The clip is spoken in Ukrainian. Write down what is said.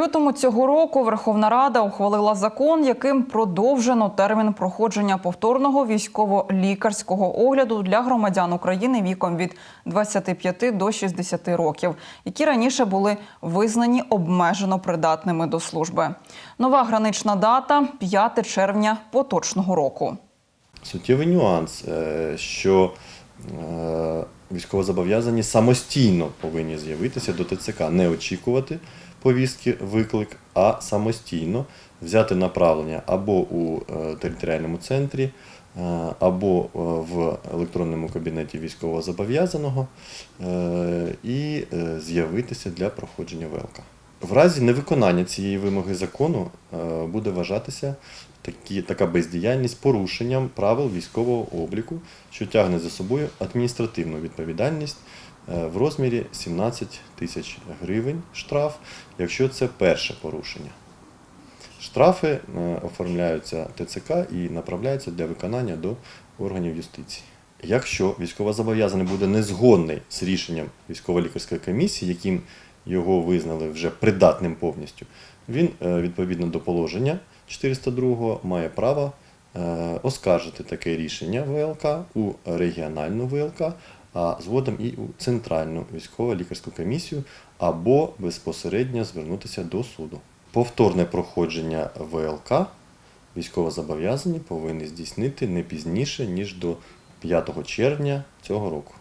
лютому цього року Верховна Рада ухвалила закон, яким продовжено термін проходження повторного військово-лікарського огляду для громадян України віком від 25 до 60 років, які раніше були визнані обмежено придатними до служби. Нова гранична дата 5 червня поточного року. Суттєвий нюанс, е, що військовозобов'язані самостійно повинні з'явитися до ТЦК, не очікувати повістки, виклик, а самостійно взяти направлення або у е, територіальному центрі, е, або е, в електронному кабінеті військовозобов'язаного е, і е, з'явитися для проходження ВЛК. В разі невиконання цієї вимоги закону е, буде вважатися такі, така бездіяльність порушенням правил військового обліку, що тягне за собою адміністративну відповідальність е, в розмірі 17 тисяч гривень штраф, якщо це перше порушення. Штрафи е, оформляються ТЦК і направляються для виконання до органів юстиції. Якщо військовозобов'язаний буде незгодний з рішенням військово-лікарської комісії, яким його визнали вже придатним повністю, він е, відповідно до положення 402 має право е, оскаржити таке рішення ВЛК у регіональну ВЛК, а згодом і у центральну військово-лікарську комісію або безпосередньо звернутися до суду. Повторне проходження ВЛК військовозобов'язані повинні здійснити не пізніше, ніж до 5 червня цього року.